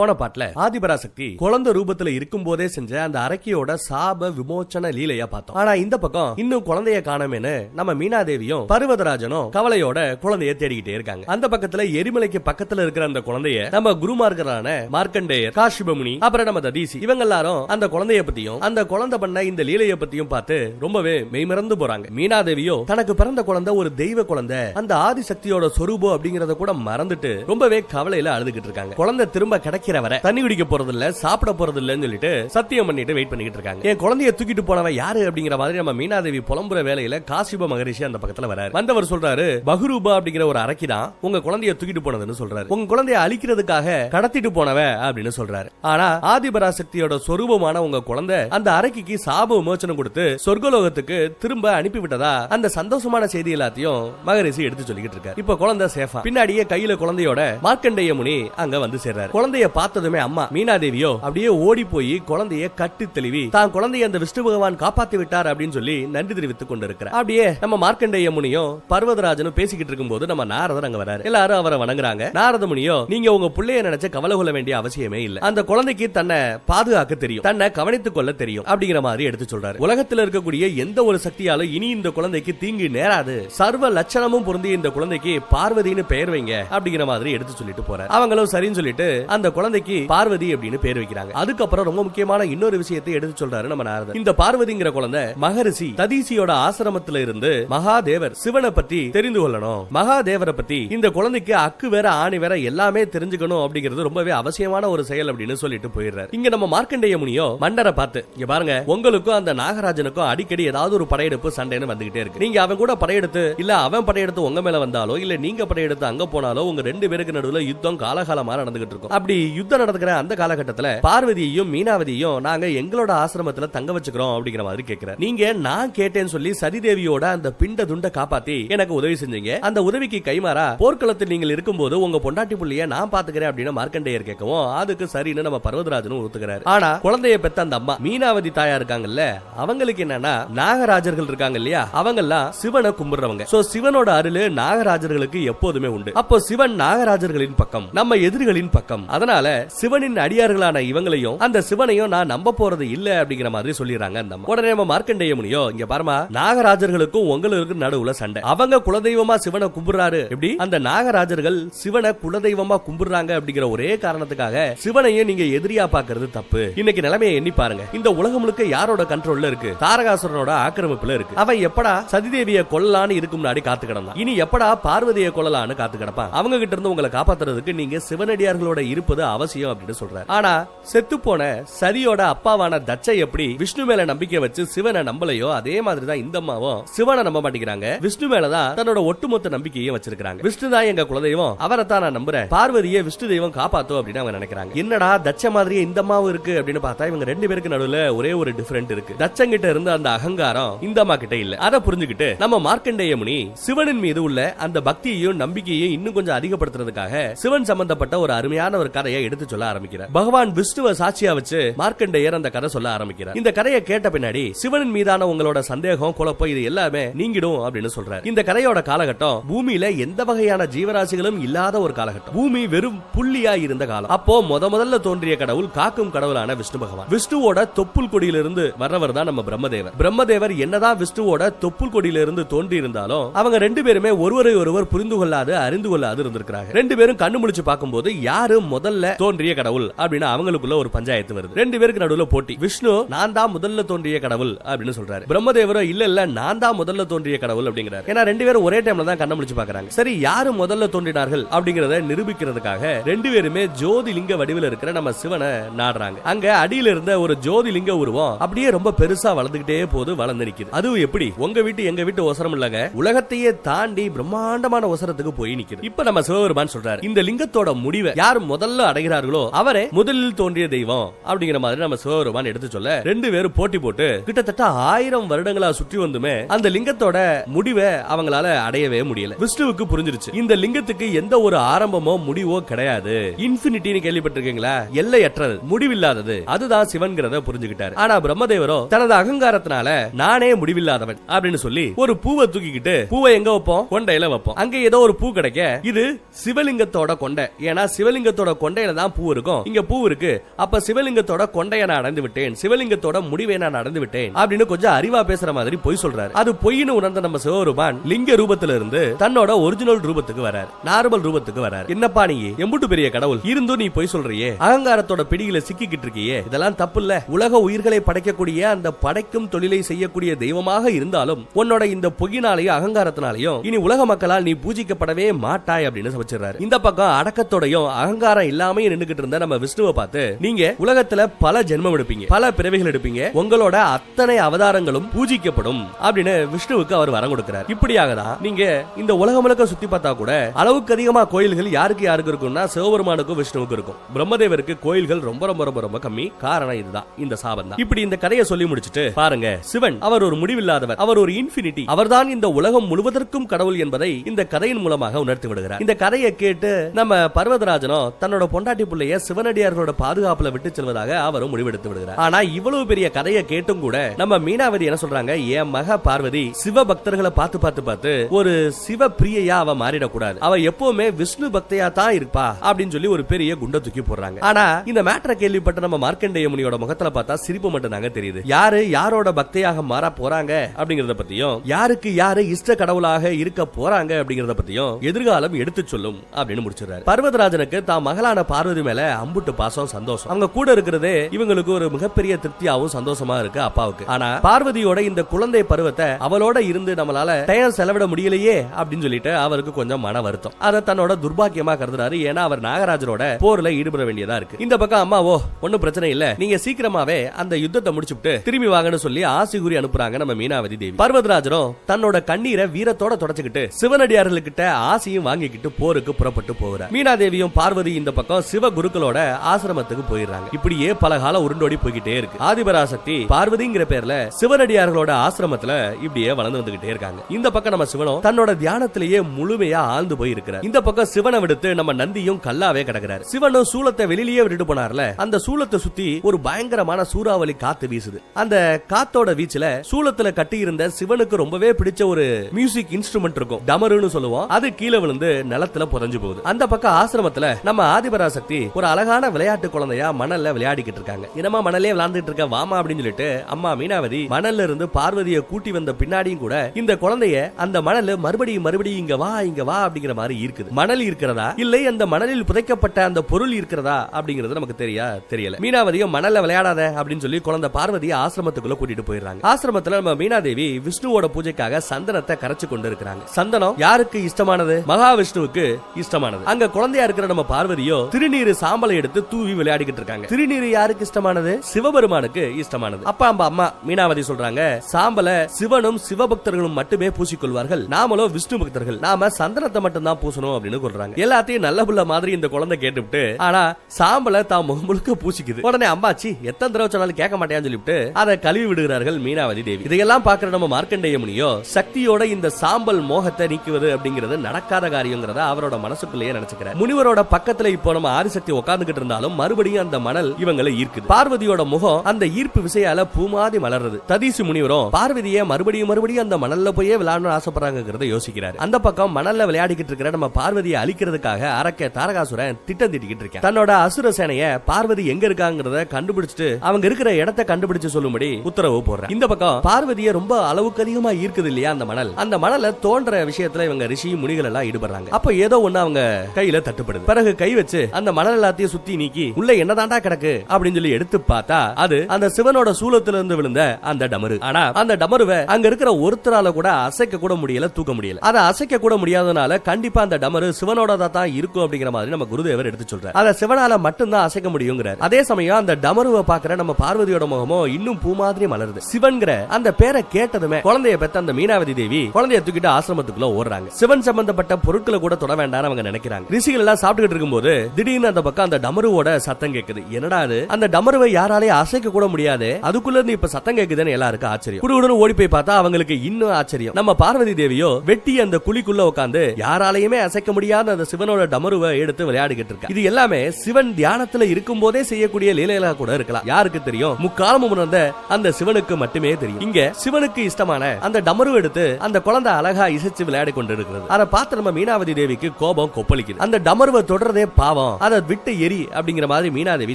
போன பாட்டுல ஆதிபராசக்தி குழந்தை ரூபத்துல இருக்கும் போதே செஞ்ச அந்த அரக்கியோட சாப விமோச்சன லீலையா பார்த்தோம். ஆனா இந்த பக்கம் இன்னும் குழந்தைய காணமேனு நம்ம மீனாதேவியும் பர்வதராஜனும் கவலையோட குழந்தைய தேடிக்கிட்டே இருக்காங்க. அந்த பக்கத்துல எரிமலைக்கு பக்கத்துல இருக்கிற அந்த குழந்தைய நம்ம குருமார்கரான மார்க்கண்டேயர் காஷிபமுனி அப்புறம் நம்ம ததீசி இவங்க எல்லாரும் அந்த குழந்தைய பத்தியும் அந்த குழந்தை பண்ண இந்த லீலைய பத்தியும் பார்த்து ரொம்பவே மெய்மறந்து போறாங்க. மீனாதேவியோ தனக்கு பிறந்த குழந்தை ஒரு தெய்வ குழந்தை அந்த ஆதிசக்தியோட சொரூபம் அப்படிங்கறத கூட மறந்துட்டு ரொம்பவே கவலையில அழுதுகிட்டு இருக்காங்க. குழந்தை திரும்ப கிடைக்க வரை தண்ணி குடிக்க போறது இல்ல சாப்பிட போறது இல்லன்னு சொல்லிட்டு சத்தியம் பண்ணிட்டு வெயிட் பண்ணிட்டு இருக்காங்க. என் குழந்தைய தூக்கிட்டு போனவன் யாரு அப்படிங்கிற மாதிரி நம்ம மீனாதேவி புலம்புற வேலையில காசிப மகரிஷி அந்த பக்கத்துல வராரு. வந்தவர் சொல்றாரு பகுரூபா அப்படிங்கிற ஒரு அரக்கி தான் உங்க குழந்தைய தூக்கிட்டு போனதுன்னு சொல்றாரு. உங்க குழந்தைய அழிக்கிறதுக்காக கடத்திட்டு போனவ அப்படின்னு சொல்றாரு. ஆனா ஆதிபராசக்தியோட சொரூபமான உங்க குழந்தை அந்த அரக்கிக்கு சாப விமோச்சனம் கொடுத்து சொர்க்கலோகத்துக்கு திரும்ப அனுப்பி விட்டதா? அந்த சந்தோஷமான செய்தி எல்லாத்தையும் மகரிஷி எடுத்து சொல்லிக்கிட்டு இருக்காரு. இப்ப குழந்தை சேஃபா பின்னாடியே கையில குழந்தையோட மார்க்கண்டேய முனி அங்க வந்து சேர்றாரு. குழந்தைய பார்த்ததுமே அம்மா மீனாதேவியோ அப்படியே ஓடி போய் குழந்தைய கட்டி தெளிவி தான் குழந்தைய அந்த விஷ்ணு பகவான் காப்பாத்தி விட்டார் அப்படின்னு சொல்லி நன்றி தெரிவித்துக் கொண்டிருக்கிறார். அப்படியே நம்ம மார்க்கண்டேய முனியும் பர்வதராஜனும் பேசிக்கிட்டு இருக்கும்போது நம்ம நாரதர் அங்க வராரு. எல்லாரும் அவரை வணங்குறாங்க. நாரத முனியோ நீங்க உங்க பிள்ளைய நினைச்ச கவலை கொள்ள வேண்டிய அவசியமே இல்ல. அந்த குழந்தைக்கு தன்னை பாதுகாக்க தெரியும். தன்னை கவனித்துக் கொள்ள தெரியும். அப்படிங்கிற மாதிரி எடுத்து சொல்றாரு. உலகத்துல இருக்கக்கூடிய எந்த ஒரு சக்தியாலும் இனி இந்த குழந்தைக்கு தீங்கு நேராது. சர்வ லட்சணமும் பொருந்திய இந்த குழந்தைக்கு பார்வதின்னு பெயர் வைங்க அப்படிங்கிற மாதிரி எடுத்து சொல்லிட்டு போறாரு. அவங்களும் சரின்னு சொல்லிட்டு அந்த குழந்தைக்கு பார்வதி அப்படின்னு பேர் வைக்கிறாங்க. அதுக்கப்புறம் ரொம்ப முக்கியமான இன்னொரு விஷயத்தை எடுத்து சொல்றாரு நம்ம நாரதர். இந்த பார்வதிங்கிற குழந்தை மகரிஷி ததீசியோட ஆசிரமத்துல இருந்து மகாதேவர் சிவனை பத்தி தெரிந்து கொள்ளணும். மகாதேவரை பத்தி இந்த குழந்தைக்கு அக்கு வேற ஆணி வேற எல்லாமே தெரிஞ்சுக்கணும் அப்படிங்கிறது ரொம்பவே அவசியமான ஒரு செயல் அப்படின்னு சொல்லிட்டு போயிடுறாரு. இங்க நம்ம மார்க்கண்டேய முனியோ மண்டரை பார்த்து இங்க பாருங்க உங்களுக்கும் அந்த நாகராஜனுக்கும் அடிக்கடி ஏதாவது ஒரு படையெடுப்பு சண்டைன்னு வந்துகிட்டே இருக்கு. நீங்க அவன் கூட படையெடுத்து இல்ல அவன் படையெடுத்து உங்க மேல வந்தாலோ இல்ல நீங்க படையெடுத்து அங்க போனாலோ உங்க ரெண்டு பேருக்கு நடுவுல யுத்தம் காலகாலமா நடந்துகிட்டு இருக்கும். அப்படி யுத்தம் நடந்துக்கிற அந்த காலகட்டத்துல பார்வதியையும் மீனாவதியையும் நாங்க எங்களோட ஆசிரமத்துல தங்க வச்சுக்கிறோம் அப்படிங்கிற மாதிரி கேக்குற நீங்க நான் கேட்டேன்னு சொல்லி சதிதேவியோட அந்த பிண்ட துண்ட காப்பாத்தி எனக்கு உதவி செஞ்சீங்க. அந்த உதவிக்கு கைமாறா போர்க்களத்தில் நீங்கள் இருக்கும்போது உங்க பொண்டாட்டி புள்ளிய நான் பாத்துக்கிறேன் அப்படின்னு மார்க்கண்டேயர் கேட்கவும் அதுக்கு சரின்னு நம்ம பர்வதராஜனும் ஒத்துக்கிறாரு. ஆனா குழந்தைய பெத்த அந்த அம்மா மீனாவதி தாயா இருக்காங்கல்ல அவங்களுக்கு என்னன்னா நாகராஜர்கள் இருக்காங்க இல்லையா? அவங்க எல்லாம் சிவனை கும்பிடுறவங்க. சோ சிவனோட அருள் நாகராஜர்களுக்கு எப்போதுமே உண்டு. அப்போ சிவன் நாகராஜர்களின் பக்கம் நம்ம எதிரிகளின் பக்கம். அதனால சிவனின் அடியார்களான இவங்களையும் அந்த சிவனையும் நான் நம்ப போறது இல்ல அப்படிங்கிற மாதிரி சொல்லிடுறாங்க அந்த உடனே நம்ம மார்க்கண்டேய முனியோ இங்க பாருமா நாகராஜர்களுக்கும் உங்களுக்கு நடுவுல சண்டை. அவங்க குலதெய்வமா சிவனை கும்பிடுறாரு. எப்படி? அந்த நாகராஜர்கள் சிவனை குலதெய்வமா கும்பிடுறாங்க அப்படிங்கிற ஒரே காரணத்துக்காக சிவனையும் நீங்க எதிரியா பாக்குறது தப்பு. இன்னைக்கு நிலைமையை எண்ணி பாருங்க. இந்த உலகம் முழுக்க யாரோட கண்ட்ரோல்ல இருக்கு? தாரகாசுரனோட ஆக்கிரமிப்புல இருக்கு. அவன் எப்படா சதிதேவியை கொல்லலான்னு இருக்கு முன்னாடி காத்து கிடந்தான் இனி எப்படா பார்வதியை கொல்லலான்னு காத்து கிடப்பான் அவங்க கிட்ட இருந்து உங்களை காப்பாத்துறதுக்கு நீங்க சிவனடியார்களோட இருப்பது அவசியம் அப்படின்னு சொல்றாரு. ஆனா செத்து போன சரியோட அப்பாவான தச்சை எப்படி விஷ்ணு மேல நம்பிக்கை வச்சு சிவனை நம்பலையோ அதே மாதிரி தான் இந்த அம்மாவும் சிவனை நம்ப மாட்டேங்கிறாங்க. விஷ்ணு மேலதான் தன்னோட ஒட்டுமொத்த நம்பிக்கையும் வச்சிருக்காங்க விஷ்ணு தான் எங்க குலதெய்வம் அவரை தான் நான் நம்புறேன். பார்வதியை விஷ்ணு தெய்வம் காப்பாத்தும் அப்படின்னு அவங்க நினைக்கிறாங்க. என்னடா தச்ச மாதிரியே இந்த அம்மாவும் இருக்கு அப்படின்னு பார்த்தா இவங்க ரெண்டு பேருக்கு நடுவுல ஒரே ஒரு டிஃபரெண்ட் இருக்கு. தச்சங்கிட்ட இருந்த அந்த அகங்காரம் இந்த அம்மா கிட்ட இல்ல. அதை புரிஞ்சுக்கிட்டு நம்ம மார்க்கண்டேய முனி சிவனின் மீது உள்ள அந்த பக்தியையும் நம்பிக்கையையும் இன்னும் கொஞ்சம் அதிகப்படுத்துறதுக்காக சிவன் சம்பந்தப்பட்ட ஒரு அருமையான ஒரு கதையை எடுத்து சொல்ல ஆரம்பிக்கிறார். பகவான் விஷ்ணுவை சாட்சியா வச்சு மார்க்கண்டேயர் அந்த கதை சொல்ல ஆரம்பிக்கிறார். இந்த கதையை கேட்ட பின்னாடி சிவனின் மீதான உங்களோட சந்தேகம் குழப்பம் இது எல்லாமே நீங்கிடும் அப்படின்னு சொல்றாரு. இந்த கதையோட காலகட்டம் பூமியில எந்த வகையான ஜீவராசிகளும் இல்லாத ஒரு காலகட்டம். பூமி வெறும் புள்ளியா இருந்த காலம். அப்போ முத முதல்ல தோன்றிய கடவுள் காக்கும் கடவுளான விஷ்ணு பகவான். விஷ்ணுவோட தொப்புள் கொடியிலிருந்து வர்றவர் தான் நம்ம பிரம்மதேவர். பிரம்மதேவர் என்னதான் விஷ்ணுவோட தொப்புள் கொடியிலிருந்து தோன்றி இருந்தாலும் அவங்க ரெண்டு பேருமே ஒருவரை ஒருவர் புரிந்து கொள்ளாது அறிந்து கொள்ளாது இருந்திருக்கிறாங்க. ரெண்டு பேரும் கண்ணு முழிச்சு பார்க்கும்போது யாரு முதல்ல தோன்றிய கடவுள் அப்படின்னு அவங்களுக்குள்ள ஒரு பஞ்சாயத்து வருது. ரெண்டு பேருக்கு நடுவுல போட்டி. விஷ்ணு நான் தான் முதல்ல தோன்றிய கடவுள் அப்படின்னு சொல்றாரு. பிரம்மதேவரோ இல்ல இல்ல நான் தான் முதல்ல தோன்றிய கடவுள் அப்படிங்கிறாரு. ஏன்னா ரெண்டு பேரும் ஒரே டைம்ல தான் கண்ண முடிச்சு பாக்குறாங்க சரி யாரு முதல்ல தோன்றினார்கள் அப்படிங்கறத நிரூபிக்கிறதுக்காக ரெண்டு பேருமே ஜோதி லிங்க வடிவில் இருக்கிற நம்ம சிவனை நாடுறாங்க. அங்க அடியில இருந்த ஒரு ஜோதி லிங்க உருவம் அப்படியே ரொம்ப பெருசா வளர்ந்துகிட்டே போது வளர்ந்து நிக்குது. அதுவும் எப்படி? உங்க வீட்டு எங்க வீட்டு ஒசரம் இல்லங்க. உலகத்தையே தாண்டி பிரம்மாண்டமான ஒசரத்துக்கு போய் நிக்குது. இப்ப நம்ம சிவபெருமான் சொல்றாரு இந்த லிங்கத்தோட முடிவை யார் முதல்ல அடை அடைகிறார்களோ அவரே முதலில் தோன்றிய தெய்வம் அப்படிங்கிற மாதிரி நம்ம சிவபெருமான் எடுத்து சொல்ல ரெண்டு பேரும் போட்டி போட்டு கிட்டத்தட்ட ஆயிரம் வருடங்களா சுற்றி வந்துமே அந்த லிங்கத்தோட முடிவை அவங்களால அடையவே முடியல. விஷ்ணுவுக்கு புரிஞ்சிருச்சு. இந்த லிங்கத்துக்கு எந்த ஒரு ஆரம்பமோ முடிவோ கிடையாது. இன்ஃபினிட்டின்னு கேள்விப்பட்டிருக்கீங்களா? எல்லையற்றது முடிவில்லாதது. அதுதான் சிவன்கிறத புரிஞ்சுக்கிட்டாரு. ஆனா பிரம்மதேவரோ தனது அகங்காரத்தினால நானே முடிவில்லாதவன் அப்படின்னு சொல்லி ஒரு பூவை தூக்கிக்கிட்டு பூவை எங்க வைப்போம்? கொண்டையில வைப்போம். அங்க ஏதோ ஒரு பூ கிடைக்க இது சிவலிங்கத்தோட கொண்டை. ஏன்னா சிவலிங்கத்தோட கொண்டையில கொண்டையில தான் பூ இருக்கும். இங்க பூ இருக்கு. அப்ப சிவலிங்கத்தோட கொண்டைய நான் அடைந்து விட்டேன். சிவலிங்கத்தோட முடிவை நான் அடைந்து விட்டேன். அப்படின்னு கொஞ்சம் அறிவா பேசுற மாதிரி பொய் சொல்றாரு. அது பொய்னு உணர்ந்த நம்ம சிவபெருமான் லிங்க ரூபத்துல இருந்து தன்னோட ஒரிஜினல் ரூபத்துக்கு வரார். நார்மல் ரூபத்துக்கு வரார். என்னப்பா நீ? எம்புட்டு பெரிய கடவுள். இருந்தும் நீ பொய் சொல்றியே. அகங்காரத்தோட பிடியில சிக்கிக்கிட்டு இருக்கியே. இதெல்லாம் தப்பு இல்ல உலக உயிர்களை படைக்கக்கூடிய அந்த படைக்கும் தொழிலை செய்யக்கூடிய தெய்வமாக இருந்தாலும் உன்னோட இந்த பொய்யினாலையும் அகங்காரத்தினாலையும் இனி உலக மக்களால் நீ பூஜிக்கப்படவே மாட்டாய் அப்படின்னு சமைச்சிடுறாரு. இந்த பக்கம் அடக்கத்தோடையும் அகங்காரம் இல்லாம நின்னுகிட்டு இருந்த நம்ம விஷ்ணுவை பார்த்து நீங்க உலகத்துல பல ஜென்மம் எடுப்பீங்க பல பிறவிகள் எடுப்பீங்க உங்களோட அத்தனை அவதாரங்களும் பூஜிக்கப்படும் அப்படின்னு விஷ்ணுவுக்கு அவர் வரம் கொடுக்கிறார். இப்படியாக தான் நீங்க இந்த உலகம் முழுக்க சுத்தி பார்த்தா கூட அளவுக்கு அதிகமா கோயில்கள் யாருக்கு யாருக்கு இருக்கும்னா சிவபெருமானுக்கும் விஷ்ணுவுக்கும் இருக்கும். பிரம்மதேவருக்கு கோயில்கள் ரொம்ப ரொம்ப ரொம்ப ரொம்ப கம்மி. காரணம் இதுதான் இந்த சாபம் தான். இப்படி இந்த கதையை சொல்லி முடிச்சிட்டு பாருங்க சிவன் அவர் ஒரு முடிவில்லாதவர் அவர் ஒரு இன்ஃபினிட்டி அவர்தான் இந்த உலகம் முழுவதற்கும் கடவுள் என்பதை இந்த கதையின் மூலமாக உணர்த்தி விடுகிறார். இந்த கதையை கேட்டு நம்ம பர்வதராஜனும் தன்னோட பொண்டாட்டி பிள்ளைய சிவனடியார்களோட பாதுகாப்புல விட்டு செல்வதாக அவரும் முடிவெடுத்து விடுகிறார். ஆனா இவ்வளவு பெரிய கதையை கேட்டும் கூட நம்ம மீனாவதி என்ன சொல்றாங்க? என் மக பார்வதி சிவ பக்தர்களை பார்த்து பார்த்து பார்த்து ஒரு சிவ பிரியையா அவ மாறிடக்கூடாது. அவ எப்பவுமே விஷ்ணு பக்தையா தான் இருப்பா அப்படின்னு சொல்லி ஒரு பெரிய குண்டை தூக்கி போடுறாங்க. ஆனா இந்த மேட்டரை கேள்விப்பட்ட நம்ம மார்க்கண்டேய முனியோட முகத்துல பார்த்தா சிரிப்பு மட்டும் தாங்க தெரியுது. யாரு யாரோட பக்தையாக மாற போறாங்க அப்படிங்கறத பத்தியும் யாருக்கு யாரு இஷ்ட கடவுளாக இருக்க போறாங்க அப்படிங்கறத பத்தியும் எதிர்காலம் எடுத்து சொல்லும் அப்படின்னு முடிச்சிடுறாரு. பர்வதராஜனுக்கு தான் மகளான பார்வதி மேல அம்புட்டு பாசம் சந்தோஷம். அவங்க கூட இருக்கிறதே இவங்களுக்கு ஒரு மிகப்பெரிய திருப்தியாவும் சந்தோஷமா இருக்கு அப்பாவுக்கு. ஆனா பார்வதியோட இந்த குழந்தை பருவத்தை அவளோட இருந்து நம்மளால டயம் செலவிட முடியலையே அப்படின்னு சொல்லிட்டு அவருக்கு கொஞ்சம் மன வருத்தம். அதை தன்னோட துர்பாக்கியமா கருதுறாரு. ஏன்னா அவர் நாகராஜரோட போர்ல ஈடுபட வேண்டியதா இருக்கு. இந்த பக்கம் அம்மாவோ ஒன்னும் பிரச்சனை இல்ல. நீங்க சீக்கிரமாவே அந்த யுத்தத்தை முடிச்சுட்டு திரும்பி வாங்கன்னு சொல்லி ஆசி கூறி அனுப்புறாங்க நம்ம மீனாவதி தேவி. பர்வதராஜரும் தன்னோட கண்ணீரை வீரத்தோட தொடச்சுக்கிட்டு சிவனடியார்களுக்கிட்ட ஆசையும் வாங்கிக்கிட்டு போருக்கு புறப்பட்டு போகிறார் மீனாதேவியும் பார்வதி இந்த பக்கம் சிவ குருக்களோட ஆசிரமத்துக்கு போயிடுறாங்க. இப்படியே பல காலம் உருண்டோடி போய்கிட்டே இருக்கு. ஆதிபராசக்தி பார்வதிங்கிற பேர்ல சிவனடியார்களோட ஆசிரமத்துல இப்படியே வளர்ந்து வந்துகிட்டே இருக்காங்க. இந்த பக்கம் நம்ம சிவனும் தன்னோட தியானத்திலேயே முழுமையா ஆழ்ந்து போய் இருக்கிறார் இந்த பக்கம் சிவனை விடுத்து நம்ம நந்தியும் கல்லாவே கிடக்கிறார். சிவனும் சூளத்தை வெளியிலேயே விட்டுட்டு போனார்ல அந்த சூளத்தை சுத்தி ஒரு பயங்கரமான சூறாவளி காத்து வீசுது. அந்த காத்தோட வீச்சுல சூளத்துல கட்டி இருந்த சிவனுக்கு ரொம்பவே பிடிச்ச ஒரு மியூசிக் இன்ஸ்ட்ருமெண்ட் இருக்கும். டமருன்னு சொல்லுவோம். அது கீழே விழுந்து நிலத்துல புதஞ்சு போகுது. அந்த பக்கம் ஆசிரமத்துல நம்ம சக்தி ஒரு அழகான விளையாட்டு குழந்தையா மணல்ல விளையாடிக்கிட்டு இருக்காங்க. இனமா மணலே விளையாண்டுட்டு இருக்க வாமா அப்படின்னு சொல்லிட்டு அம்மா மீனாவதி மணல்ல இருந்து பார்வதியை கூட்டி வந்த பின்னாடியும் கூட இந்த குழந்தைய அந்த மணல் மறுபடியும் மறுபடியும் இங்க வா இங்க வா அப்படிங்கிற மாதிரி இருக்குது. மணல் இருக்கிறதா? இல்லை அந்த மணலில் புதைக்கப்பட்ட அந்த பொருள் இருக்கிறதா? அப்படிங்கிறது நமக்கு தெரியா தெரியல. மீனாவதியும் மணல்ல விளையாடாத அப்படின்னு சொல்லி குழந்தை பார்வதியை ஆசிரமத்துக்குள்ள கூட்டிட்டு போயிடுறாங்க. ஆசிரமத்துல நம்ம மீனாதேவி விஷ்ணுவோட பூஜைக்காக சந்தனத்தை கரைச்சு கொண்டு இருக்கிறாங்க. சந்தனம் யாருக்கு இஷ்டமானது? மகாவிஷ்ணுவுக்கு இஷ்டமானது. அங்க குழந்தையா இருக்கிற நம்ம பார்வதியோ திருநீர் சாம்பலை எடுத்து தூவி விளையாடிக்கிட்டு இருக்காங்க. திருநீர் யாருக்கு இஷ்டமானது? சிவபெருமானுக்கு இஷ்டமானது. அப்பா அம்மா அம்மா மீனாவதி சொல்றாங்க சாம்பல சிவனும் சிவபக்தர்களும் மட்டுமே பூசிக்கொள்வார்கள் நாமளோ விஷ்ணு பக்தர்கள். நாம சந்தனத்தை மட்டும் தான் பூசணும் அப்படின்னு சொல்றாங்க. எல்லாத்தையும் நல்ல புள்ள மாதிரி இந்த குழந்தை கேட்டுவிட்டு ஆனா சாம்பல தான் முகம் முழுக்க பூசிக்குது. உடனே அம்மாச்சி எத்தனை தடவை சொன்னாலும் கேட்க மாட்டேன்னு சொல்லிவிட்டு அதை கழுவி விடுகிறார்கள் மீனாவதி தேவி. இதையெல்லாம் பாக்குற நம்ம மார்க்கண்டேய முனியோ சக்தியோட இந்த சாம்பல் மோகத்தை நீக்குவது அப்படிங்கிறது நடக்காத காரியங்கிறத அவரோட மனசுக்குள்ளேயே நினைச்சுக்கிறார். முனிவரோட பக்கத்துல இப்போ நம்ம ஆதிசக்தி உட்கார்ந்துகிட்டு இருந்தாலும் மறுபடியும் அந்த மணல் இவங்களை ஈர்க்குது. பார்வதியோட முகம் அந்த ஈர்ப்பு விசையால பூமாதி மலர்றது. ததீசு முனிவரும் பார்வதியை மறுபடியும் மறுபடியும் அந்த மணல்ல போயே விளையாடணும் ஆசைப்படுறாங்கிறத யோசிக்கிறார். அந்த பக்கம் மணல்ல விளையாடிக்கிட்டு இருக்கிற நம்ம பார்வதியை அழிக்கிறதுக்காக அரக்க தாரகாசுரன் திட்டம் திட்டிக்கிட்டு இருக்கேன். தன்னோட அசுர சேனைய பார்வதி எங்க இருக்காங்கிறத கண்டுபிடிச்சிட்டு அவங்க இருக்கிற இடத்தை கண்டுபிடிச்சு சொல்லும்படி உத்தரவு போடுறேன். இந்த பக்கம் பார்வதியை ரொம்ப அளவுக்கு அதிகமா ஈர்க்குது இல்லையா அந்த மணல். அந்த மணல தோன்ற விஷயத்துல இவங்க ரிஷி முனிகள் எல்லாம் ஈடுபடுறாங்க. அப்ப ஏதோ ஒண்ணு அவங்க கையில தட்டுப்படுது. பிறகு கை வச்சு அந்த மணல் எல்லாத்தையும் சுத்தி நீக்கி உள்ள என்னதாண்டா கிடக்கு? அப்படின்னு சொல்லி எடுத்து பார்த்தா அது அந்த சிவனோட சூலத்துல இருந்து விழுந்த அந்த டமரு. ஆனா அந்த டமருவை அங்க இருக்கிற ஒருத்தரால கூட அசைக்க கூட முடியல தூக்க முடியல. அதை அசைக்க கூட முடியாதனால கண்டிப்பா அந்த டமரு சிவனோட தான் இருக்கும் அப்படிங்கிற மாதிரி நம்ம குருதேவர் எடுத்து சொல்றாரு. அதை சிவனால மட்டும்தான் அசைக்க முடியுங்கிறார். அதே சமயம் அந்த டமருவை பாக்குற நம்ம பார்வதியோட முகமோ இன்னும் பூ மாதிரி மலருது. சிவன்கிற அந்த பேரை கேட்டதுமே குழந்தைய பெத்த அந்த மீனாவதி தேவி குழந்தைய தூக்கிட்டு ஆசிரமத்துக்குள்ள ஓடுறாங்க. சிவன் சம்பந்தப்பட்ட பொருட்களை கூட தொட வேண்டாம் அவங்க நினைக்கிறாங்க. ரிஷிகள் எல்லாம் சாப்பிட்டுக்கிட்டு இருக்கும்போது திடீர் திடீர்னு அந்த பக்கம் அந்த டமருவோட சத்தம் கேக்குது. என்னடா அது? அந்த டமருவை யாராலையும் அசைக்க கூட முடியாது. அதுக்குள்ள இருந்து இப்ப சத்தம் கேக்குதுன்னு எல்லாருக்கும் ஆச்சரியம். குடுகுடுன்னு ஓடி போய் பார்த்தா அவங்களுக்கு இன்னும் ஆச்சரியம். நம்ம பார்வதி தேவியோ வெட்டி அந்த குழிக்குள்ள உட்காந்து யாராலையுமே அசைக்க முடியாத அந்த சிவனோட டமருவை எடுத்து விளையாடிக்கிட்டு இருக்கா. இது எல்லாமே சிவன் தியானத்துல இருக்கும் போதே செய்யக்கூடிய லீலைகளா கூட இருக்கலாம். யாருக்கு தெரியும்? முக்காலமும் உணர்ந்த அந்த சிவனுக்கு மட்டுமே தெரியும். இங்க சிவனுக்கு இஷ்டமான அந்த டமரு எடுத்து அந்த குழந்தை அழகா இசைச்சு விளையாடி கொண்டு இருக்கிறது அதை பார்த்து நம்ம மீனாவதி தேவிக்கு கோபம் கொப்பளிக்குது. அந்த டமருவை தொடர்றதே பாவம். கோபம் அதை விட்டு எரி அப்படிங்கிற மாதிரி மீனாதேவி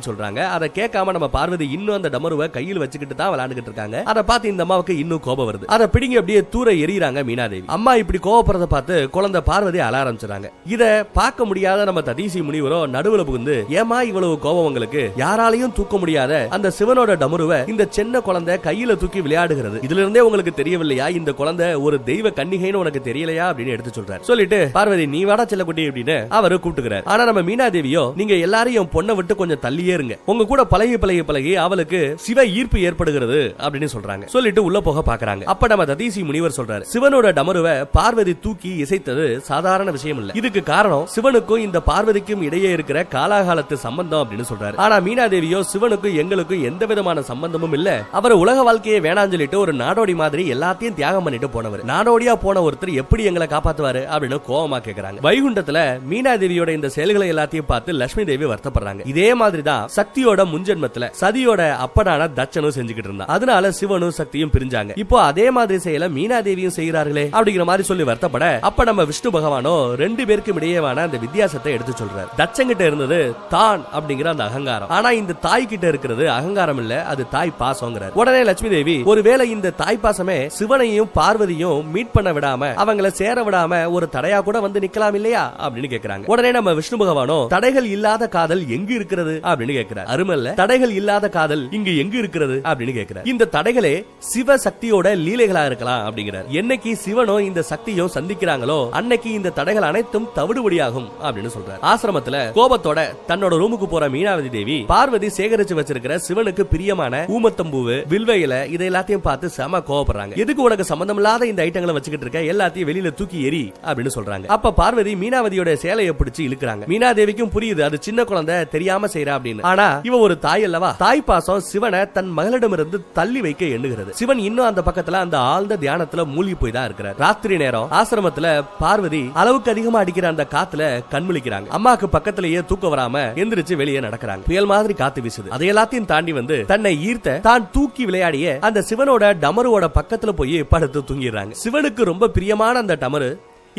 சொல்றாங்க. அதை கேட்காம நம்ம பார்வதி இன்னும் அந்த டமருவை கையில் வச்சுக்கிட்டு தான் விளையாண்டுகிட்டு இருக்காங்க. அதை பார்த்து இந்த அம்மாவுக்கு இன்னும் கோபம் வருது. அதை பிடிங்கி அப்படியே தூர எறிகிறாங்க மீனாதேவி. அம்மா இப்படி கோவப்படுறத பார்த்து குழந்தை பார்வதி அழ ஆரம்பிச்சிடறாங்க. இத பார்க்க முடியாத நம்ம ததீசி முனிவரோ நடுவுல புகுந்து ஏமா இவ்வளவு கோபம் உங்களுக்கு? யாராலையும் தூக்க முடியாத அந்த சிவனோட டமருவை இந்த சின்ன குழந்தை கையில தூக்கி விளையாடுகிறது. இதுல இருந்தே உங்களுக்கு தெரியவில்லையா? இந்த குழந்தை ஒரு தெய்வ கன்னிகைன்னு உனக்கு தெரியலையா? அப்படின்னு எடுத்து சொல்றாரு. சொல்லிட்டு பார்வதி நீ வாடா செல்லக்குட்டி அப்படின்னு அவரு கூப்பிட்டுக்கிறார். ஆனா நம்ம மீனாதேவி மீனாதேவியோ நீங்க எல்லாரையும் பொண்ணை விட்டு கொஞ்சம் தள்ளியே இருங்க. உங்க கூட பழகி பழகி பழகி அவளுக்கு சிவ ஈர்ப்பு ஏற்படுகிறது அப்படின்னு சொல்றாங்க. சொல்லிட்டு உள்ள போக பாக்குறாங்க. அப்ப நம்ம ததீசி முனிவர் சொல்றாரு சிவனோட டமருவை பார்வதி தூக்கி இசைத்தது சாதாரண விஷயம் இல்ல இதுக்கு காரணம் சிவனுக்கும் இந்த பார்வதிக்கும் இடையே இருக்கிற காலாகாலத்து சம்பந்தம் அப்படின்னு சொல்றாரு. ஆனா மீனா தேவியோ சிவனுக்கும் எங்களுக்கும் எந்த விதமான சம்பந்தமும் இல்ல. அவர் உலக வாழ்க்கையை வேணாம் சொல்லிட்டு ஒரு நாடோடி மாதிரி எல்லாத்தையும் தியாகம் பண்ணிட்டு போனவர். நாடோடியா போன ஒருத்தர் எப்படி எங்களை காப்பாத்துவாரு அப்படின்னு கோவமா கேக்குறாங்க. வைகுண்டத்துல மீனாதேவியோட இந்த செயல்களை எல்லாத்தையும் பார்த்து லட்சுமி தேவி வருத்தப்படுறாங்க. இதே மாதிரி தான் சக்தியோட முன்ஜென்மத்துல சதியோட அப்பனான தட்சனும் செஞ்சுக்கிட்டு இருந்தான். அதனால சிவனும் சக்தியும் பிரிஞ்சாங்க. இப்போ அதே மாதிரி செயல மீனா தேவியும் செய்கிறார்களே அப்படிங்கிற மாதிரி சொல்லி வருத்தப்பட அப்ப நம்ம விஷ்ணு பகவானோ ரெண்டு பேருக்கும் இடையேவான அந்த வித்தியாசத்தை எடுத்து சொல்றாரு. தட்சங்கிட்ட இருந்தது தான் அப்படிங்கிற அந்த அகங்காரம். ஆனா இந்த தாய் கிட்ட இருக்கிறது அகங்காரம் இல்ல அது தாய் பாசங்கிறார். உடனே லட்சுமி தேவி ஒருவேளை இந்த தாய் பாசமே சிவனையும் பார்வதியும் மீட் பண்ண விடாம அவங்கள சேர விடாம ஒரு தடையா கூட வந்து நிக்கலாம் இல்லையா அப்படின்னு கேக்குறாங்க. உடனே நம்ம விஷ்ணு பகவானோ தடை தடைகள் இல்லாத காதல் எங்கு இருக்கிறது அப்படின்னு கேக்குறாரு. அருமல்ல. தடைகள் இல்லாத காதல் இங்கு எங்கு இருக்கிறது அப்படின்னு கேக்குறாரு. இந்த தடைகளே சிவ சக்தியோட லீலைகளா இருக்கலாம் அப்படிங்கிறார். என்னைக்கு சிவனோ இந்த சக்தியோ சந்திக்கிறாங்களோ அன்னைக்கு இந்த தடைகள் அனைத்தும் தவிடுபடியாகும் அப்படின்னு சொல்றாரு. ஆசிரமத்துல கோபத்தோட தன்னோட ரூமுக்கு போற மீனாவதி தேவி பார்வதி சேகரிச்சு வச்சிருக்கிற சிவனுக்கு பிரியமான ஊமத்தம்பூவு வில்வையில இதை எல்லாத்தையும் பார்த்து செம கோவப்படுறாங்க. எதுக்கு உனக்கு சம்பந்தம் இல்லாத இந்த ஐட்டங்களை வச்சுக்கிட்டு இருக்க? எல்லாத்தையும் வெளியில தூக்கி எரி அப்படின்னு சொல்றாங்க. அப்ப பார்வதி மீனாவதியோட சேலையை பிடிச்சு இழுக்கிறாங்க. மீனாதேவிக்கும் புரியுது. அது சின்ன குழந்தை தெரியாம செய்யறா அப்படின்னு. ஆனா இவ ஒரு தாய் அல்லவா? தாய் பாசம் சிவனை தன் மகளிடமிருந்து தள்ளி வைக்க எண்ணுகிறது. சிவன் இன்னும் அந்த பக்கத்துல அந்த ஆழ்ந்த தியானத்துல மூழ்கி போய் தான் இருக்கிறார். ராத்திரி நேரம் ஆசிரமத்துல பார்வதி அளவுக்கு அதிகமா அடிக்கிற அந்த காத்துல கண்முழிக்கிறாங்க அம்மாக்கு பக்கத்திலேயே தூக்கம் வராம எந்திரிச்சு வெளியே நடக்கிறாங்க. புயல் மாதிரி காத்து வீசுது. அதை எல்லாத்தையும் தாண்டி வந்து தன்னை ஈர்த்த தான் தூக்கி விளையாடிய அந்த சிவனோட டமருவோட பக்கத்துல போய் படுத்து தூங்கிடுறாங்க. சிவனுக்கு ரொம்ப பிரியமான அந்த டமரு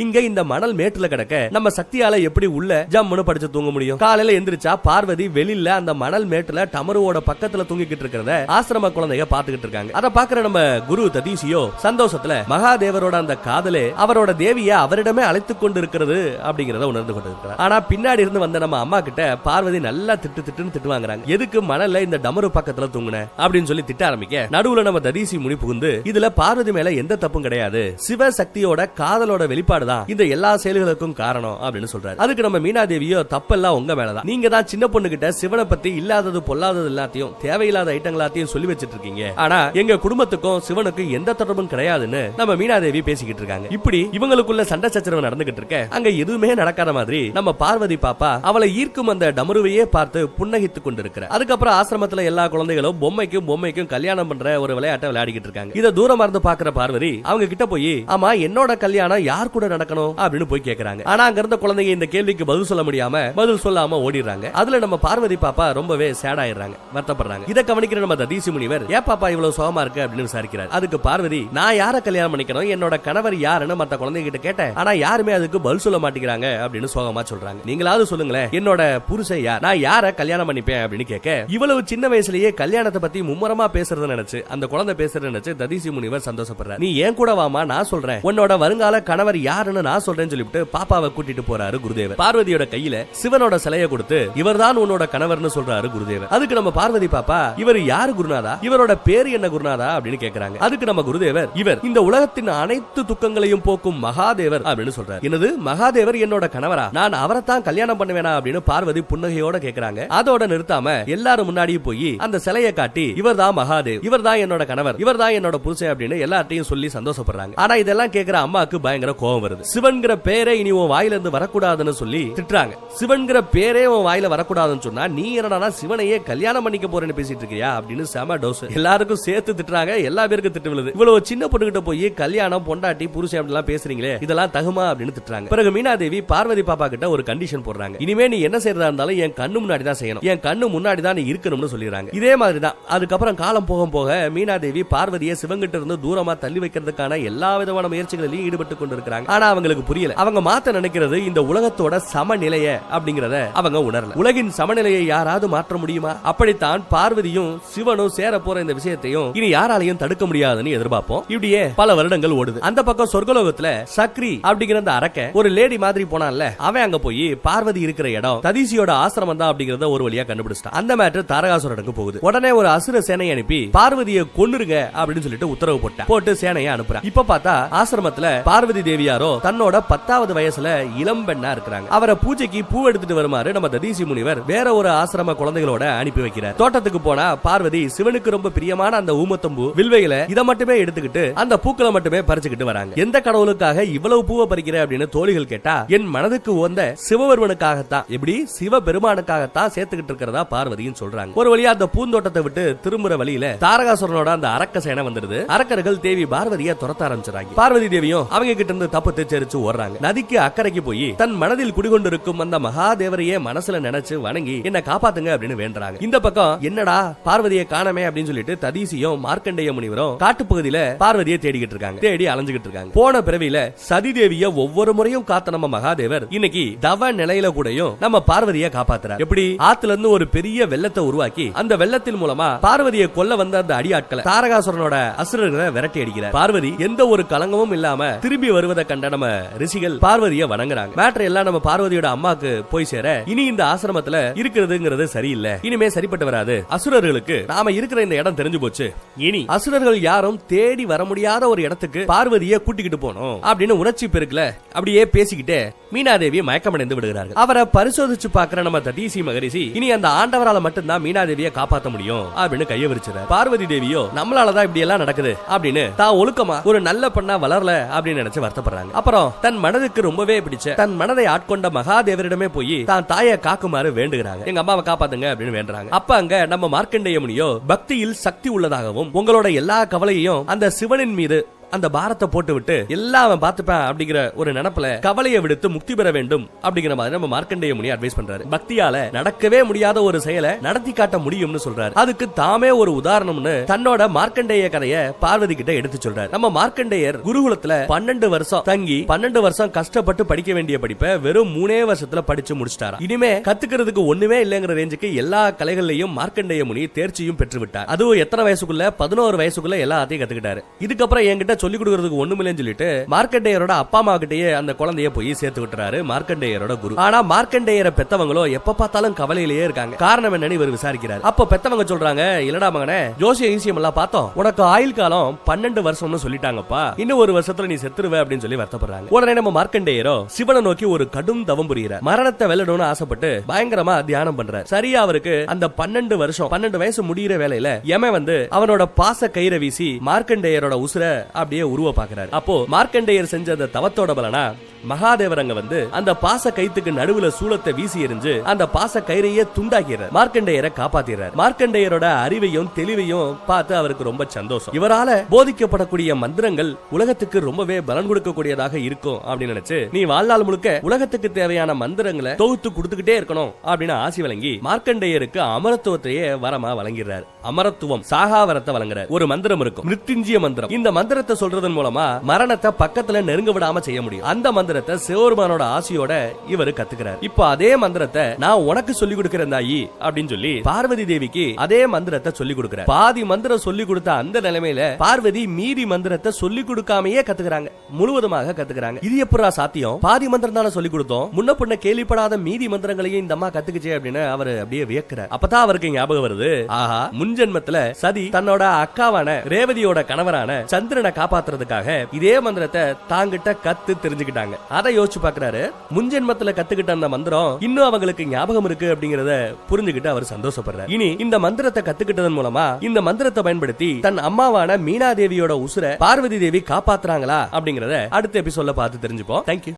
இங்க இந்த மணல் மேட்டுல கிடக்க நம்ம சக்தியால எப்படி உள்ள ஜம்முன்னு படிச்சு தூங்க முடியும்? காலையில எந்திரிச்சா பார்வதி வெளியில அந்த மணல் மேட்டுல டமருவோட பக்கத்துல தூங்கிக்கிட்டு இருக்கிறத ஆசிரம குழந்தைங்க பாத்துக்கிட்டு இருக்காங்க. அதை பாக்குற நம்ம குரு ததீசியோ சந்தோஷத்துல மகாதேவரோட அந்த காதலே அவரோட தேவிய அவரிடமே அழைத்து கொண்டு இருக்கிறது அப்படிங்கறத உணர்ந்து கொண்டிருக்கிறார். ஆனா பின்னாடி இருந்து வந்த நம்ம அம்மா கிட்ட பார்வதி நல்லா திட்டு திட்டுன்னு திட்டு வாங்குறாங்க. எதுக்கு மணல்ல இந்த டமரு பக்கத்துல தூங்குன? அப்படின்னு சொல்லி திட்ட ஆரம்பிக்க நடுவுல நம்ம ததீசி முனி புகுந்து இதுல பார்வதி மேல எந்த தப்பும் கிடையாது. சிவ சக்தியோட காதலோட வெளிப்பாடு தான் இந்த எல்லா செயல்களுக்கும் காரணம் அப்படின்னு சொல்றாரு. அதுக்கு நம்ம மீனாதேவியோ தப்பெல்லாம் உங்க மேலதான். நீங்க தான் சின்ன பொண்ணு கிட்ட சிவனை பத்தி இல்லாதது பொல்லாதது எல்லாத்தையும் தேவையில்லாத ஐட்டங்கள் எல்லாத்தையும் சொல்லி வச்சிட்டு இருக்கீங்க ஆனா எங்க குடும்பத்துக்கும் சிவனுக்கும் எந்த தொடர்பும் கிடையாதுன்னு நம்ம மீனாதேவி பேசிக்கிட்டு இருக்காங்க. இப்படி இவங்களுக்குள்ள சண்டை சச்சரவு நடந்துகிட்டு இருக்க அங்க எதுவுமே நடக்காத மாதிரி நம்ம பார்வதி பாப்பா அவளை ஈர்க்கும் அந்த டமருவையே பார்த்து புன்னகித்துக் கொண்டிருக்கிற அதுக்கப்புறம் ஆசிரமத்துல எல்லா குழந்தைகளும் பொம்மைக்கும் பொம்மைக்கும் கல்யாணம் பண்ற ஒரு விளையாட்டை விளையாடிக்கிட்டு இருக்காங்க. இதை தூரமா இருந்து பாக்குற பார்வதி அவங்க கிட்ட போய் ஆமா என்னோட கல்யாணம் யார் கூட நடக்கணும் அப்படின்னு போய் கேக்குறாங்க. ஆனா அங்க இருந்த குழந்தைங்க இந்த கேள்விக்கு பதில் சொல்ல முடியாம பதில் சொல்லாம ஓடிடுறாங்க. அதுல நம்ம பார்வதி பாப்பா ரொம்பவே சேட் ஆயிடுறாங்க வருத்தப்படுறாங்க. இதை கவனிக்கிற நம்ம ததீசி முனிவர் ஏன் பாப்பா இவ்வளவு சோகமா இருக்கு? அப்படின்னு விசாரிக்கிறார். அதுக்கு பார்வதி நான் யார கல்யாணம் பண்ணிக்கணும்? என்னோட கணவர் யாருன்னு மத்த குழந்தைங்க கிட்ட கேட்டேன். ஆனா யாருமே அதுக்கு பதில் சொல்ல மாட்டேங்கிறாங்க அப்படின்னு சோகமா சொல்றாங்க. நீங்களாவது சொல்லுங்களேன் என்னோட புருஷன் யார் நான் யார கல்யாணம் பண்ணிப்பேன்? அப்படின்னு கேட்க இவ்வளவு சின்ன வயசுலயே கல்யாணத்தை பத்தி மும்முரமா பேசுறத நினைச்சு அந்த குழந்தை பேசுறத நினைச்சு ததீசி முனிவர் சந்தோஷப்படுறாரு. நீ ஏன் கூட வாமா நான் சொல்றேன். உன்னோட வருங்கால கணவர் யார் யாருன்னு நான் சொல்றேன்னு சொல்லிட்டு பாப்பாவை கூட்டிட்டு போறாரு குருதேவர். பார்வதியோட கையில சிவனோட சிலையை கொடுத்து இவர்தான் உன்னோட கணவர்னு சொல்றாரு குருதேவர். அதுக்கு நம்ம பார்வதி பாப்பா இவர் யாரு குருநாதா? இவரோட பேரு என்ன குருநாதா? அப்படின்னு கேக்குறாங்க. அதுக்கு நம்ம குருதேவர் இவர் இந்த உலகத்தின் அனைத்து துக்கங்களையும் போக்கும் மகாதேவர் அப்படின்னு சொல்றாரு. என்னது? மகாதேவர் என்னோட கணவரா? நான் அவரைத்தான் கல்யாணம் பண்ணுவேனா? அப்படின்னு பார்வதி புன்னகையோட கேக்குறாங்க. அதோட நிறுத்தாம எல்லாரும் முன்னாடியும் போய் அந்த சிலையை காட்டி இவர்தான் மகாதேவ். இவர்தான் என்னோட கணவர். இவர்தான் என்னோட புருஷன் அப்படின்னு எல்லார்ட்டையும் சொல்லி சந்தோஷப்படுறாங்க. ஆனா இதெல்லாம் கேக்குற அம்மாக்கு பயங்கர கோபம் வருது. இருந்தது சிவன்கிற பேரே இனி உன் வாயில இருந்து வரக்கூடாதுன்னு சொல்லி திட்டுறாங்க. சிவன்கிற பேரே உன் வாயில வரக்கூடாதுன்னு சொன்னா நீ என்னடா சிவனையே கல்யாணம் பண்ணிக்க போறேன்னு பேசிட்டு இருக்கியா? அப்படின்னு செம டோஸ் எல்லாருக்கும் சேர்த்து திட்டுறாங்க எல்லா பேருக்கும் திட்டு விழுது. இவ்வளவு சின்ன பொண்ணுகிட்ட போய் கல்யாணம் பொண்டாட்டி புருஷன் அப்படிலாம் பேசுறீங்களே இதெல்லாம் தகுமா அப்படின்னு திட்டுறாங்க. பிறகு மீனாதேவி பார்வதி பாப்பா கிட்ட ஒரு கண்டிஷன் போடுறாங்க. இனிமே நீ என்ன செய்யறதா இருந்தாலும் என் கண்ணு முன்னாடி தான் செய்யணும். என் கண்ணு முன்னாடி தான் நீ இருக்கணும்னு சொல்லிடுறாங்க. இதே மாதிரி தான் அதுக்கப்புறம் காலம் போக போக மீனாதேவி பார்வதியை சிவங்கிட்ட இருந்து தூரமா தள்ளி வைக்கிறதுக்கான எல்லா விதமான முயற்சிகளிலும் ஈடுபட்டு கொண்டிருக்கிறாங்க. ஆனா அவங்களுக்கு புரியல. அவங்க மாத்த நினைக்கிறது இந்த உலகத்தோட சமநிலைய அப்படிங்கறத அவங்க உணரல. உலகின் சமநிலையை யாராவது மாற்ற முடியுமா? அப்படித்தான் பார்வதியும் சிவனும் சேர போற இந்த விஷயத்தையும் இனி யாராலையும் தடுக்க முடியாதுன்னு எதிர்பார்ப்போம். இப்படியே பல வருடங்கள் ஓடுது. அந்த பக்கம் சொர்க்கலோகத்துல சக்ரி அப்படிங்கிற அந்த அரக்க ஒரு லேடி மாதிரி போனான்ல. அவன் அங்க போய் பார்வதி இருக்கிற இடம் ததிசியோட ஆசிரமம் தான் அப்படிங்கறத ஒரு வழியா கண்டுபிடிச்சிட்டான். அந்த மேட்டர் தாரகாசுரனுக்கு போகுது. உடனே ஒரு அசுர சேனையை அனுப்பி பார்வதியை கொன்னுருங்க அப்படின்னு சொல்லிட்டு உத்தரவு போட்டான். போட்டு சேனையை அனுப்புறான். இப்ப பார்த்தா ஆசிரமத்துல பார்வதி தேவியாரோ தன்னோட பத்தாவது வயசுல இளம் பெண்ணா இருக்கிறாங்க. அவரை பூஜைக்கு பூ எடுத்துட்டு வருமாறு நம்ம ததீசி முனிவர் வேற ஒரு ஆசிரம குழந்தைகளோட அனுப்பி வைக்கிறார். தோட்டத்துக்கு போனா பார்வதி சிவனுக்கு ரொம்ப பிரியமான அந்த ஊமத்தம்பூ வில்வையில இதை மட்டுமே எடுத்துக்கிட்டு அந்த பூக்களை மட்டுமே பறிச்சுக்கிட்டு வராங்க. எந்த கடவுளுக்காக இவ்வளவு பூவை பறிக்கிற அப்படின்னு தோழிகள் கேட்டா என் மனதுக்கு உந்த சிவபெருமனுக்காகத்தான். எப்படி? சிவ பெருமானுக்காகத்தான் சேர்த்துக்கிட்டு இருக்கிறதா பார்வதியும் சொல்றாங்க. ஒரு வழியா அந்த பூந்தோட்டத்தை விட்டு திரும்புற வழியில தாரகாசுரனோட அந்த அரக்க சேனை வந்துருது. அரக்கர்கள் தேவி பார்வதியை துரத்த ஆரம்பிச்சாங்க பார்வதி தேவியும் அவங்க கிட்ட இருந்து தப்பு தெரிச்சு ஓடுறாங்க. நதிக்கு அக்கறைக்கு போய் தன் மனதில் குடிகொண்டிருக்கும் அந்த மகாதேவரையே மனசுல நினைச்சு வணங்கி என்ன காப்பாத்துங்க அப்படின்னு வேண்டுறாங்க. இந்த பக்கம் என்னடா பார்வதியை காணமே அப்படின்னு சொல்லிட்டு ததீசியும் மார்க்கண்டேய முனிவரும் காட்டுப்பகுதியில பார்வதியை தேடிக்கிட்டு இருக்காங்க. தேடி அலைஞ்சுகிட்டு இருக்காங்க. போன பிறவியில சதி தேவிய ஒவ்வொரு முறையும் காத்த நம்ம மகாதேவர் இன்னைக்கு தவ நிலையில கூடயும் நம்ம பார்வதியை காப்பாத்துறாரு. எப்படி? ஆத்துல இருந்து ஒரு பெரிய வெள்ளத்தை உருவாக்கி அந்த வெள்ளத்தின் மூலமா பார்வதியை கொல்ல வந்த அந்த அடியாட்களை தாரகாசுரனோட அசுரர்களை விரட்டி அடிக்கிறார். பார்வதி எந்த ஒரு கலங்கமும் இல்லாம திரும்பி வருவதை கண்ட நம்ம ரிஷிகள் பார்வதியை வணங்குறாங்க. மேட்டர் எல்லாம் நம்ம பார்வதியோட அம்மாக்கு போய் சேர இனி இந்த ஆசிரமத்துல இருக்கிறதுங்கிறது சரியில்லை. இனிமே சரிப்பட்டு வராது. அசுரர்களுக்கு நாம இருக்கிற இந்த இடம் தெரிஞ்சு போச்சு. இனி அசுரர்கள் யாரும் தேடி வர முடியாத ஒரு இடத்துக்கு பார்வதியை கூட்டிக்கிட்டு போனோம் அப்படின்னு உணர்ச்சி பெருக்கல அப்படியே பேசிக்கிட்டே மீனாதேவி மயக்கமடைந்து விடுகிறார்கள். அவரை பரிசோதிச்சு பாக்குற நம்ம ததீசி மகரிஷி இனி அந்த ஆண்டவரால மட்டும்தான் மீனாதேவியை காப்பாற்ற முடியும் அப்படின்னு கைய விரிச்சார் பார்வதி தேவியோ நம்மளாலதான் இப்படி எல்லாம் நடக்குது அப்படின்னு தான் ஒழுக்கமா ஒரு நல்ல பெண்ணா வளரல அப்படின்னு நினைச்சு வருத்தப்படுறாங்க. அப்புறம் தன் மனதுக்கு ரொம்பவே பிடிச்ச தன் மனதை ஆட்கொண்ட மகாதேவரிடமே போய் தான் தாயை காக்குமாறு வேண்டுகிறாங்க. எங்க அம்மாவை காப்பாத்துங்க அப்படின்னு வேண்டுறாங்க. அப்ப அங்க நம்ம மார்க்கண்டேய முனியோ பக்தியில் சக்தி உள்ளதாகவும் உங்களோட எல்லா கவலையையும் அந்த சிவனின் மீது அந்த பாரத்தை போட்டு விட்டு எல்லாம் அவன் பார்த்துப்பான் அப்படிங்கிற ஒரு நினப்புல கவலையை விடுத்து முக்தி பெற வேண்டும் அப்படிங்கிற மாதிரி நம்ம மார்க்கண்டேய முனி அட்வைஸ் பண்றாரு. பக்தியால நடக்கவே முடியாத ஒரு செயலை நடத்தி காட்ட முடியும்னு சொல்றாரு. அதுக்கு தாமே ஒரு உதாரணம்னு தன்னோட மார்க்கண்டேய கதைய பார்வதி கிட்ட எடுத்து சொல்றாரு. நம்ம மார்க்கண்டேயர் குருகுலத்துல பன்னெண்டு வருஷம் தங்கி பன்னெண்டு வருஷம் கஷ்டப்பட்டு படிக்க வேண்டிய படிப்பை வெறும் மூணே வருஷத்துல படிச்சு முடிச்சிட்டாரா இனிமே கத்துக்கிறதுக்கு ஒண்ணுமே இல்லைங்கிற ரேஞ்சுக்கு எல்லா கலைகள்லயும் மார்க்கண்டேய முனி தேர்ச்சியும் பெற்று விட்டார் அதுவும் எத்தனை வயசுக்குள்ள? பதினோரு வயசுக்குள்ள எல்லாத்தையும் கத்துக்கிட்டாரு. இதுக்கப்புறம் என்கிட்ட சொல்லி கொடுக்கறதுக்கு ஒண்ணுமில்லைன்னு சொல்லிட்டு மார்க்கண்டேயரோட அப்பா அம்மா கிட்டயே அந்த குழந்தைய போய் சேர்த்து விட்டுறாரு மார்க்கண்டேயரோட குரு. ஆனா மார்க்கண்டேயரை பெத்தவங்களோ எப்ப பார்த்தாலும் கவலையிலேயே இருக்காங்க. காரணம் என்னன்னு இவர் விசாரிக்கிறார். அப்ப பெத்தவங்க சொல்றாங்க இல்லடா மகனே ஜோசிய ஈசியம் எல்லாம் பார்த்தோம். உனக்கு ஆயுள் காலம் பன்னெண்டு வருஷம்னு சொல்லிட்டாங்கப்பா. இன்னும் ஒரு வருஷத்துல நீ செத்துருவ அப்படின்னு சொல்லி வருத்தப்படுறாங்க. உடனே நம்ம மார்க்கண்டேயரோ சிவனை நோக்கி ஒரு கடும் தவம் புரியுற மரணத்தை வெல்லணும்னு ஆசைப்பட்டு பயங்கரமா தியானம் பண்றாரு. சரியா அவருக்கு அந்த பன்னெண்டு வருஷம் பன்னெண்டு வயசு முடியிற வேலையில எம வந்து அவனோட பாச கயிறை வீசி மார்க்கண்டேயரோட உசுர அப்படியே உருவ பாக்குறாரு அப்போ மார்க்கண்டேயர் செஞ்ச அந்த தவத்தோட பலனா மகாதேவர் அங்க வந்து அந்த பாச கைத்துக்கு நடுவுல சூலத்தை வீசி எறிஞ்சு அந்த பாச கயிறையே துண்டாக்கிறார். மார்க்கண்டேயரை காப்பாத்திறார் மார்க்கண்டேயரோட அறிவையும் தெளிவையும் பார்த்து அவருக்கு ரொம்ப சந்தோஷம். இவரால போதிக்கப்படக்கூடிய மந்திரங்கள் உலகத்துக்கு ரொம்பவே பலன் கொடுக்கக்கூடியதாக இருக்கும் அப்படின்னு நினைச்சு நீ வாழ்நாள் முழுக்க உலகத்துக்கு தேவையான மந்திரங்களை தொகுத்து கொடுத்துக்கிட்டே இருக்கணும் அப்படின்னு ஆசி வழங்கி மார்க்கண்டேயருக்கு அமரத்துவத்தையே வரமா வழங்கிறார் அமரத்துவம் சாகாவரத்தை வழங்குறார். ஒரு மந்திரம் இருக்கும். மிருத்திஞ்சிய மந்திரம். இந்த மந்திரத்தை சொல்றதன் மூலமா மரணத்தை பக்கத்துல நெருங்க விடாம செய்ய முடியும். அந்த மந்திரத்தை சிவபெருமானோட ஆசையோட இவரு கத்துக்கிறார். இப்போ அதே மந்திரத்தை நான் உனக்கு சொல்லி கொடுக்கிறேன் தாயி அப்படின்னு சொல்லி பார்வதி தேவிக்கு அதே மந்திரத்தை சொல்லி கொடுக்கிறார். பாதி மந்திரம் சொல்லி கொடுத்த அந்த நிலைமையில பார்வதி மீதி மந்திரத்தை சொல்லி கொடுக்காமயே கத்துக்கிறாங்க. முழுவதுமாக கத்துக்கிறாங்க. இது எப்படா சாத்தியம்? பாதி மந்திரம் தானே சொல்லி கொடுத்தோம். முன்ன பொண்ண கேள்விப்படாத மீதி மந்திரங்களையும் இந்த அம்மா கத்துக்குச்சே அப்படின்னு அவரு அப்படியே வியக்கிறார். அப்பதான் அவருக்கு ஞாபகம் வருது. ஆஹா முன்ஜென்மத்துல சதி தன்னோட அக்காவான ரேவதியோட கணவரான சந்திரனை காப்பாத்துறதுக்காக இதே மந்திரத்தை தாங்கிட்ட கத்து தெரிஞ்சுக்கிட்டாங்க. அதை யோசிச்சு பாக்குறாரு முன்ஜென்மத்துல கத்துக்கிட்ட அந்த மந்திரம் இன்னும் அவங்களுக்கு ஞாபகம் இருக்கு அப்படிங்கறத புரிஞ்சுக்கிட்டு அவர் சந்தோஷப்படுறாரு. இனி இந்த மந்திரத்தை கத்துக்கிட்டதன் மூலமா இந்த மந்திரத்தை பயன்படுத்தி தன் அம்மாவான மீனா தேவியோட உசுர பார்வதி தேவி காப்பாத்துறாங்களா அப்படிங்கறத அடுத்த எபிசோட்ல பார்த்து தெரிஞ்சுப்போம். தேங்க்யூ